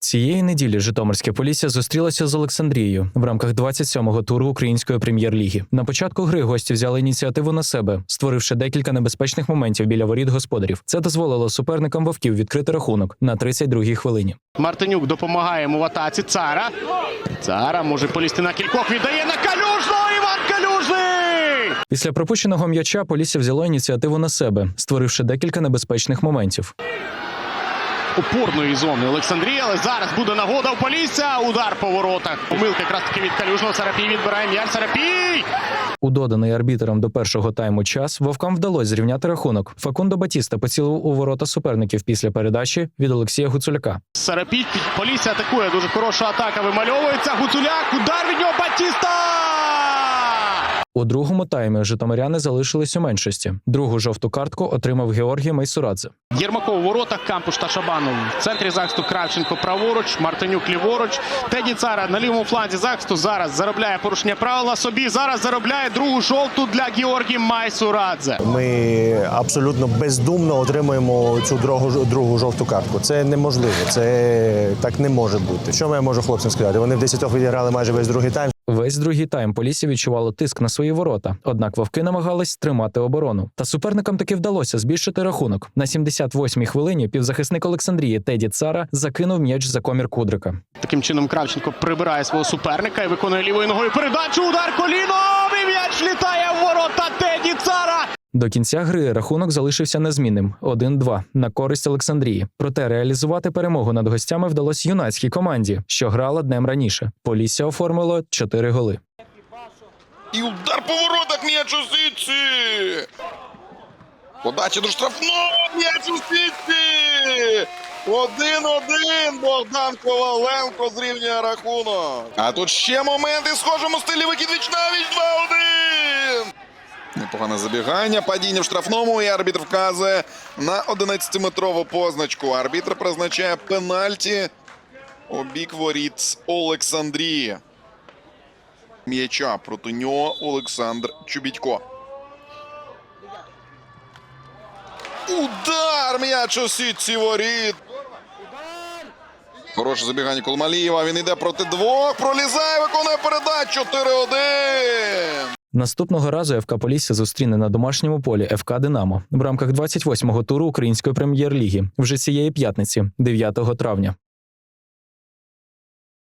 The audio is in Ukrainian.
Цієї неділі Житомирське Полісся зустрілося з Олександрією в рамках 27-го туру української прем'єр-ліги. На початку гри гості взяли ініціативу на себе, створивши декілька небезпечних моментів біля воріт господарів. Це дозволило суперникам вовків відкрити рахунок на 32-й хвилині. Мартинюк допомагає йому в атаці. Цара. Цара може полізти на кількох. Віддає на Калюжного. Іван Калюжний! Після пропущеного м'яча Полісся взяло ініціативу на себе, створивши декілька небезпечних моментів. Опорної зони Олександрія, але зараз буде нагода у Полісся. Удар по воротах. Помилка якраз таки від Калюжного. Сарапій відбирає м'яч. Сарапій! У доданий арбітром до першого тайму час вовкам вдалося зрівняти рахунок. Факундо Батіста поцілив у ворота суперників після передачі від Олексія Гуцуляка. Сарапій Полісся атакує. Дуже хороша атака вимальовується. Гуцуляк. Удар від нього Батіста! У другому таймі житомиряни залишились у меншості. Другу жовту картку отримав Георгій Майсурадзе. Єрмаков у воротах, Кампуш та Шабанов. В центрі захисту Кравченко праворуч, Мартинюк ліворуч. Теді Цара на лівому фланзі захисту зараз заробляє порушення правил на собі. Зараз заробляє другу жовту для Георгія Майсурадзе. Ми абсолютно бездумно отримуємо цю другу, другу жовту картку. Це неможливо. Це так не може бути. Що я можу хлопцям сказати? Вони в десятьох відіграли майже весь другий тайм. Весь другий тайм Полісся відчувало тиск на свої ворота, однак вовки намагались тримати оборону. Та суперникам таки вдалося збільшити рахунок. На 78-й хвилині півзахисник Олександрії Теді Цара закинув м'яч за комір Кудрика. Таким чином Кравченко прибирає свого суперника і виконує лівою ногою передачу. Удар коліном і м'яч літає в ворота Теді Цара. До кінця гри рахунок залишився незмінним 1-2 на користь Олександрії. Проте реалізувати перемогу над гостями вдалося юнацькій команді, що грала днем раніше. Полісся оформило 4 голи. І удар по воротах м'яч у! Подача до штрафного м'яч у сітці! Один-один Богдан Коваленко зрівнює рахунок. А тут ще моменти схожому стилі викид віч навіч 2-1! Непогане забігання, падіння в штрафному, і арбітр вказує на 11-метрову позначку. Арбітр призначає пенальті у бік воріт Олександрії. М'яча проти нього Олександр Чубітько. Удар м'яч у сітці воріт. Хороше забігання Колмалієва. Він йде проти двох. Пролізає, виконує передачу 4-1. Наступного разу ФК Полісся зустріне на домашньому полі ФК Динамо в рамках 28-го туру української прем'єр-ліги вже цієї п'ятниці, 9 травня.